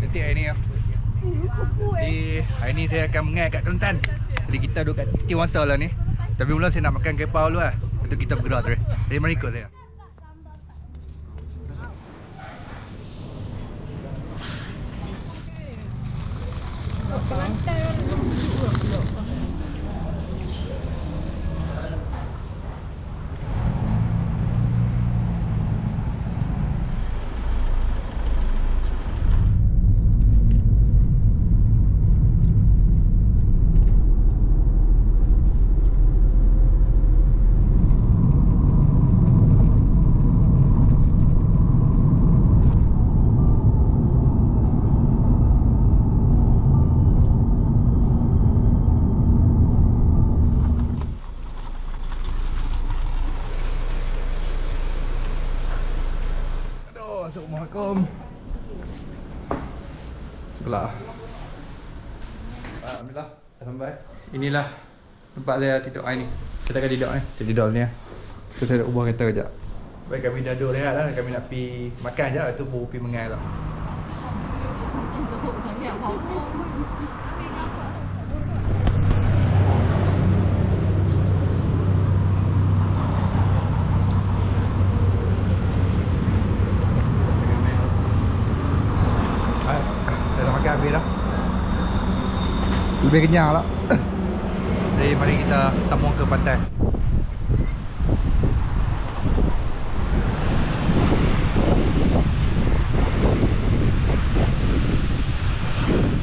detik hari ni ya. Jadi hari ni saya akan mengai kat Kelantan. Jadi kita duduk kat Tiwasa lah ni. Tapi mula saya nak makan kepau dulu lah. Lepas tu kita bergerak terus. Jadi mari ikut saya. Aduh, Sebelah. Alhamdulillah. Sampai. Inilah tempat saya tidur hari ni. Kita akan tidur ni. Kita tidur sini ya. So saya nak ubah kereta kejap. Baik kami dah duduk rehat lah. Kami nak pergi makan je. Itu baru pergi mengai lah. Saya dah makan habis dah. Lebih kenyang lah. Jadi mari kita sambung ke pantai.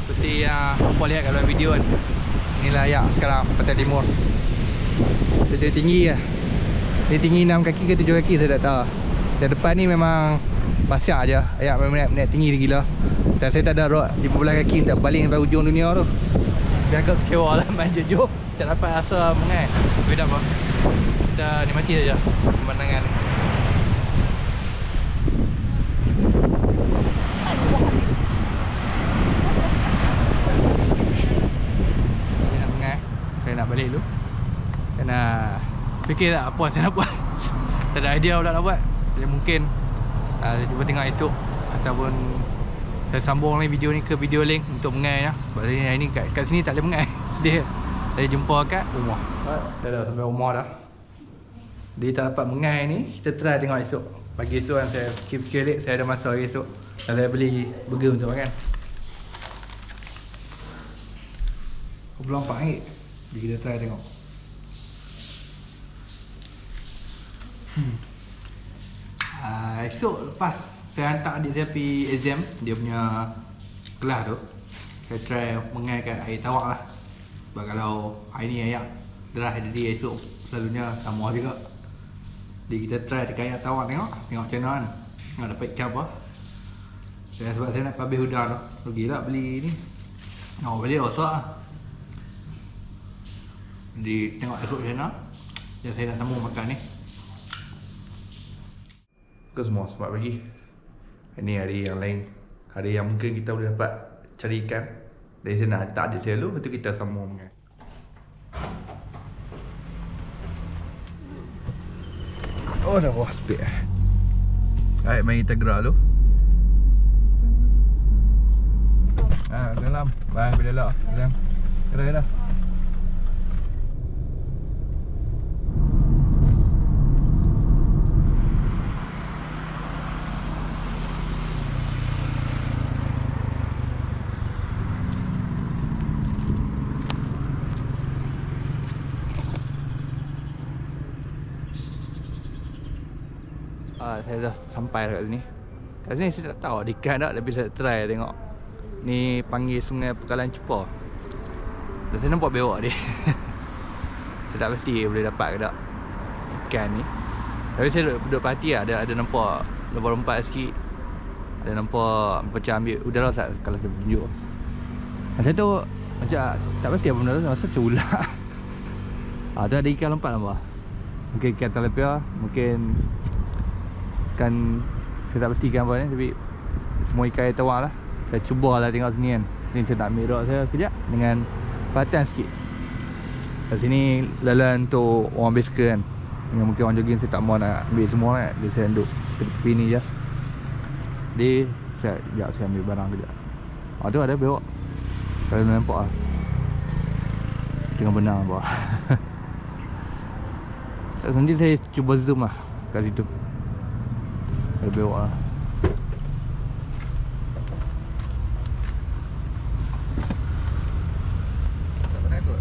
Seperti yang uh, lihat kat dalam video kan. Inilah ayak sekarang pantai timur. Dia tinggi lah. Dia tinggi 6 kaki ke 7 kaki saya tak tahu. Dan depan ni memang pasir je. Ayak memang naik, naik tinggi gila. Dan saya tak ada rod di belah kaki untuk balik sampai ujung dunia tu. Dia agak kecewa lah main jujur. Tak dapat rasa mengai. Tapi tak apa. Kita nikmati saja pemandangan ni. Saya nak. Saya nak balik dulu. Kena fikir tak apa saya nak buat. tak ada idea apa nak buat. Jadi mungkin uh, cuba tengok esok ataupun saya sambung lagi video ni ke video link untuk mengai ya. Sebab saya hari ni kat, kat sini tak boleh mengai. Sedih. Saya jumpa kat rumah. Saya dah sampai rumah dah. Dia tak dapat mengai ni, kita try tengok esok. Pagi esok kan saya fikir-fikir balik, saya ada masa hari esok. Dan saya beli burger untuk makan. RM24. Jadi kita try tengok. Hmm. Esok lepas saya hantar adik saya pergi exam dia punya kelas tu saya try mengai kat air tawak lah. Sebab kalau hari ni ayak derah jadi esok selalunya sama juga. Jadi kita try dekat air tawak tengok tengok macam mana. Kan tengok dapat ikan apa. Saya sebab saya nak habis udang tu. Rugi lah beli ni. Oh beli rosak lah. Jadi tengok esok macam mana. Dan saya nak sambung makan ni ke semua selamat pagi Ini hari yang lain Hari yang mungkin kita boleh dapat cari ikan Dari sana tak ada saya dulu Lepas tu kita sambung makan Oh dah bawah speed Baik mari kita gerak dulu Ah, dalam. Baik, bila lah. Dalam. Kira dah. Ah, saya dah sampai kat sini. Kat sini saya tak tahu ikan tak tapi saya try tengok. Ni panggil sungai Pekalan Cepa. Dan saya nampak bewak dia. saya tak pasti boleh dapat ke tak ikan ni. Tapi saya duduk, duduk perhati lah, ada ada nampak lompat-lompat sikit. Ada nampak macam ambil udara sat kalau saya tunjuk. Saya tu macam tak pasti apa benda tu rasa macam ular. ah, tu ada ikan lompat nampak. Mungkin ikan tilapia, mungkin ikan saya tak pasti ikan apa ni tapi semua ikan air tawar lah. Saya cuba lah tengok sini kan. Ni saya nak ambil rod saya sekejap dengan perhatian sikit. Kat sini lalan untuk orang bicycle kan. Dengan mungkin orang jogging saya tak mahu nak ambil semua kan. Jadi saya duduk tepi ni je. Jadi saya sekejap saya ambil barang kejap Oh tu ada bewok Kalau nampak lah. Tengah benang bawah Nanti saya cuba zoom lah Kat situ Ada bewok lah Tak pernah ikut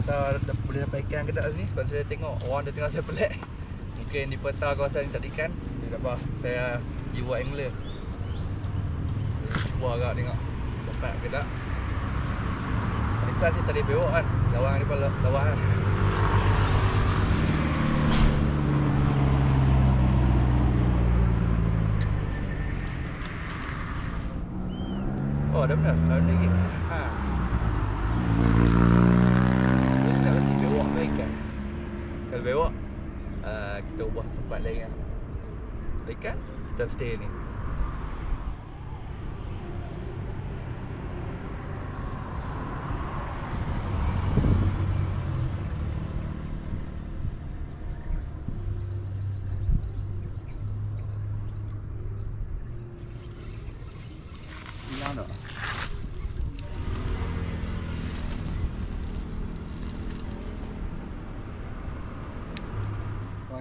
Sudah tahu ada, boleh dapat ikan ke tak sini? Sebab saya tengok orang dia tengah saya pelik Mungkin di peta kawasan ni tak ada ikan Jadi tak apa, saya jiwa angler. Cuba agak tengok Dapat ke tak. Tadi kan tadi bewok kan Lawang ni lawang kan. Oh dah benar, ada lagi? Ha dia tak mesti bewok ke ikan Kalau bewok uh, Kita ubah tempat lain kan. Ikan Kita stay ni.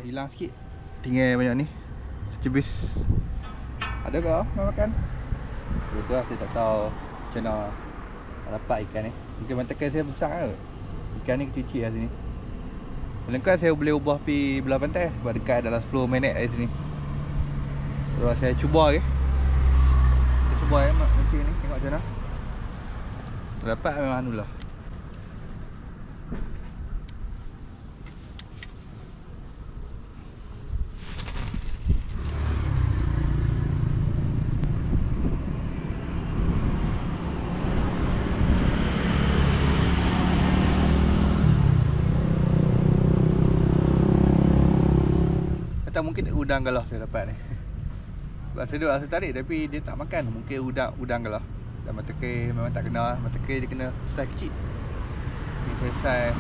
Hilang sikit Tinggal banyak ni. Secubis Ada ke nak makan? Betul lah saya tak tahu Macam mana dapat ikan ni. Mungkin mantakan saya besar ke? Ikan ni kecil-kecil lah sini. Lengkap saya boleh ubah pi belah pantai Sebab dekat dalam 10 minit dari sini. So saya cuba ke Saya cuba ya macam ni Tengok macam mana. Dapat memang anu lah Atau mungkin udang galah saya dapat ni. Sebab saya duduk rasa tarik tapi dia tak makan. Mungkin udang udang galah. Dan mata memang tak kena Mata ke dia kena saiz kecil. Ni saya saiz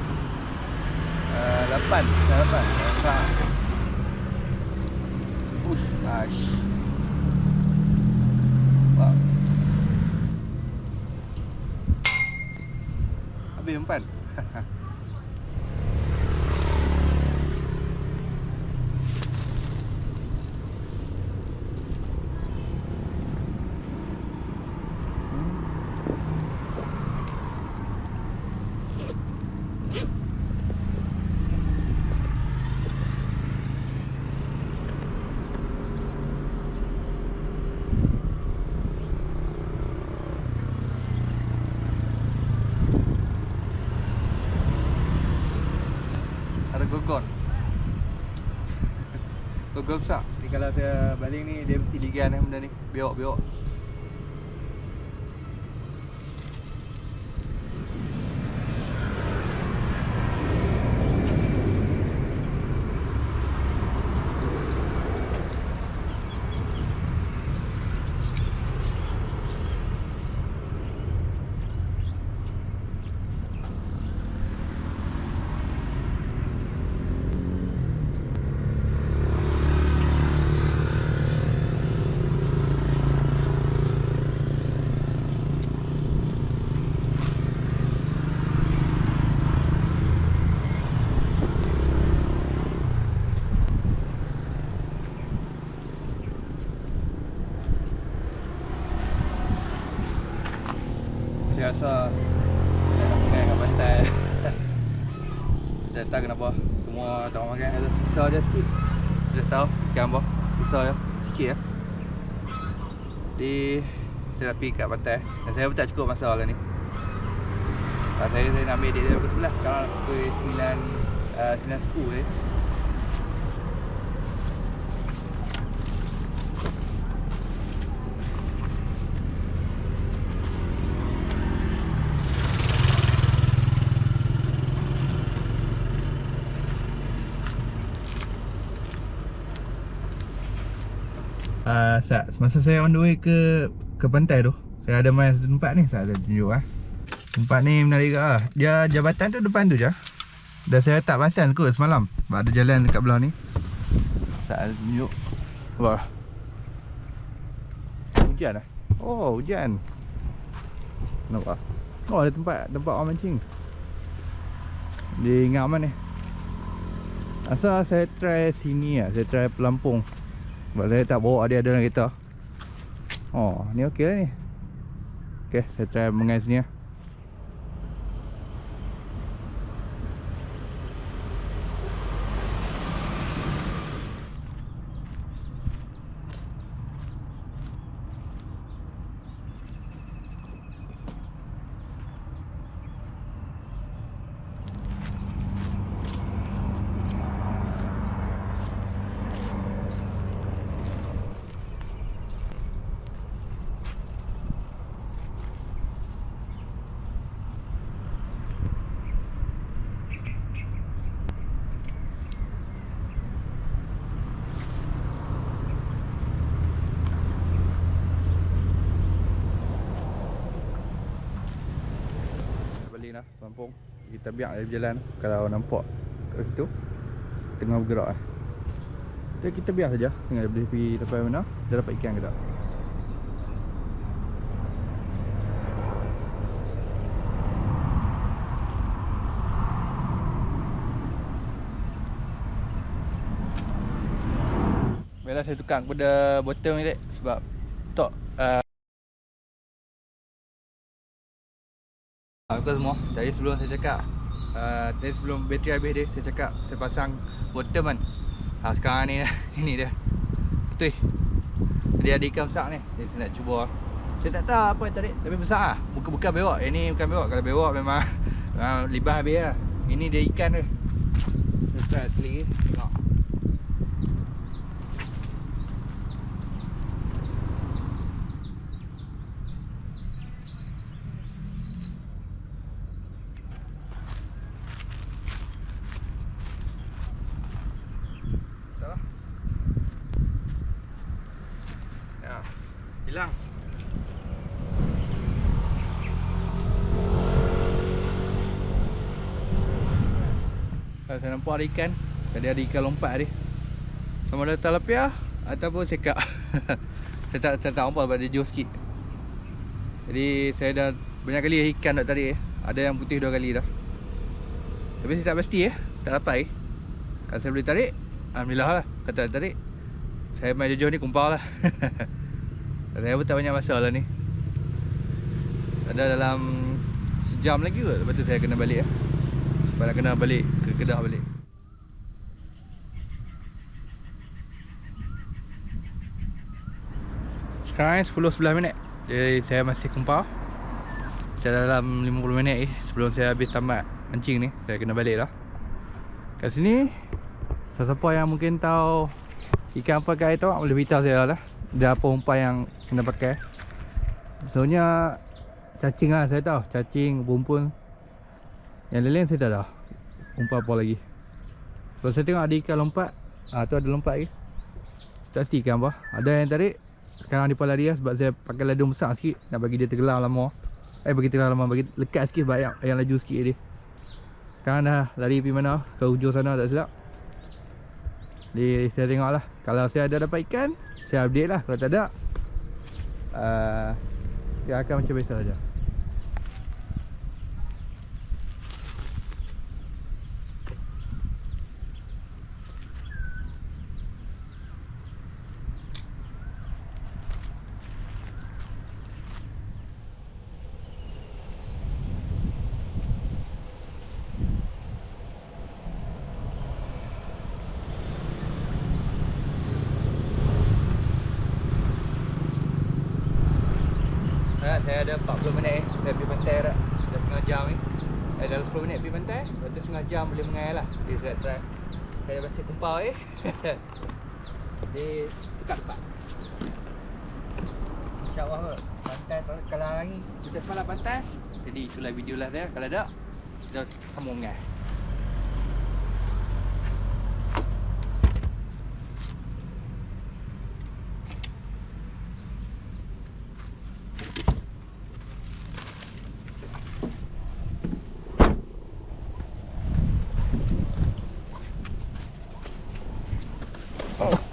uh, 8 Saiz 8 Besar Ush Ash. Wow. Habis empat Ada gogon Gogon besar Ni kalau saya baling ni Dia mesti ligan eh benda ni. Biok-biok Saya rasa Saya nak makan kat pantai Saya tak kenapa Semua tak makan Ada sisa je sikit. Saya tahu Ikan apa Sisa je Sikit je. Jadi Saya nak pergi kat pantai. Dan saya pun tak cukup masa lah ni. Saya, saya nak ambil dia pukul 11 Kalau pukul 9 uh, 9.10 eh Semasa saya on the way ke Ke pantai tu Saya ada main satu tempat ni Saya ada tunjuk ah. Tempat ni menarik juga lah Dia jabatan tu depan tu je Dah saya tak pasang kot semalam Sebab ada jalan dekat belah ni. Saya ada tunjuk. Wah. Hujan lah Oh hujan. Nampak Oh ada tempat Tempat orang mancing. Di Ngaman ni Asal saya try sini lah Saya try pelampung. Sebab saya tak bawa dia ada dalam kereta Oh ni okey lah ni. Okay saya try mengais sini lah balik lah Lampung Kita biar dia berjalan. Kalau nampak kat situ Tengah bergerak lah Jadi kita biar saja. Tengah dia boleh pergi tempat mana. Dia dapat ikan ke tak? Biarlah saya tukar kepada bottom ni dek. Sebab Tok uh, Apa semua? Jadi sebelum saya cakap uh, Tadi sebelum bateri habis dia Saya cakap Saya pasang bottom kan ha, Sekarang ni Ini dia. Betul Jadi ada ikan besar ni. Jadi saya nak cuba. Saya tak tahu apa yang tarik Tapi besar lah. Bukan, bukan bewak Yang ni bukan bewak Kalau bewak memang uh, Libah habis lah. Ini dia ikan dia. Saya sekali lagi Tengok Salah. Ya. Hilang. Kalau saya nampak ada ikan. Tadi ada ikan lompat tadi Sama ada talapia Ataupun sekak. Saya tak, saya tak nampak sebab dia jauh sikit. Jadi saya dah Banyak kali ikan nak tarik eh. Ada yang putih dua kali dah. Tapi saya tak pasti eh. Tak dapat eh. Kalau saya boleh tarik Alhamdulillah lah. Kata tak tarik Saya main jauh-jauh ni kumpar lah. Saya pun tak banyak masalah ni. Ada dalam Sejam lagi kot Lepas tu saya kena balik lah Sebab nak kena balik. Ke Kedah balik. Sekarang ni 10-11 minit. Jadi saya masih kumpar Saya dalam 50 minit eh Sebelum saya habis tamat mancing ni Saya kena balik lah. Kat sini Siapa-siapa yang mungkin tahu Ikan apa kat air tu Boleh beritahu saya lah. Dia apa umpan yang kena pakai. Sebenarnya Cacing lah saya tahu. Cacing, bumpun Yang lain-lain saya tak tahu Umpan apa lagi. Kalau saya tengok ada ikan lompat Ah tu ada lompat lagi. Tak pasti ikan apa. Ada yang tarik Sekarang dia pun lari lah Sebab saya pakai ladung besar sikit Nak bagi dia tergelam lama. Eh bagi tergelam lama Bagi lekat sikit sebab yang, yang laju sikit dia. Sekarang dah lari pergi mana? Ke hujung sana tak silap. Jadi saya tengok lah. Kalau saya ada dapat ikan Saya update lah. Kalau tak ada uh, Dia akan macam biasa saja. Ha, saya ada 40 minit eh. Saya pergi pantai dah. Dah setengah jam ni. Eh, dalam 10 minit pergi pantai. Lepas tu setengah jam boleh mengair lah. Jadi saya try. Saya masih kumpau eh. Jadi, dekat tempat. InsyaAllah kot. Pantai tu kalau hari kita semalam pantai. Jadi itulah video lah saya. Kalau tak, kita sambung mengair.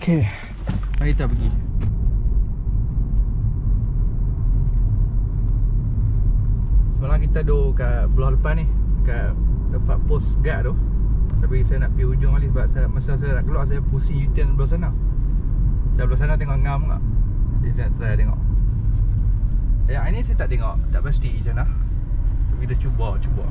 Okay Mari kita pergi. Semalam kita duduk kat belah depan ni Kat tempat post guard tu. Tapi saya nak pergi hujung kali sebab saya, masa saya nak keluar saya pusing U-turn belah sana. Dan belah sana tengok ngam tak Jadi saya nak try tengok. Yang ini saya tak tengok, tak pasti macam mana. Tapi kita cuba, cuba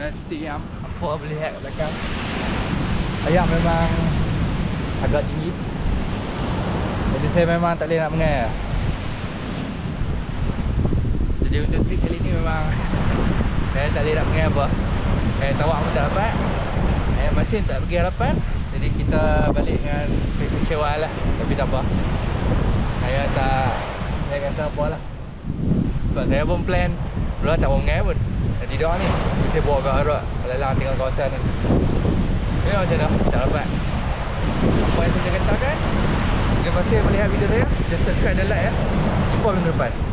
Nanti yang apa boleh lihat kat belakang. Ayam memang agak tinggi. Jadi saya memang tak boleh nak mengai Jadi untuk trip kali ni memang Saya tak boleh nak mengai apa. Eh tawak pun tak dapat. Eh mesin tak pergi harapan. Jadi kita balik dengan kekecewaan lah. Tapi tak apa. Saya tak Saya kata apa lah. Sebab saya pun plan. Bro tak mau mengai pun Doa ni Saya bawa kat Harut Lalang tinggal kawasan ni. Ini macam mana? Tak dapat. Apa yang saya katakan Terima kasih melihat video saya. Jangan subscribe dan like ya. Jumpa minggu depan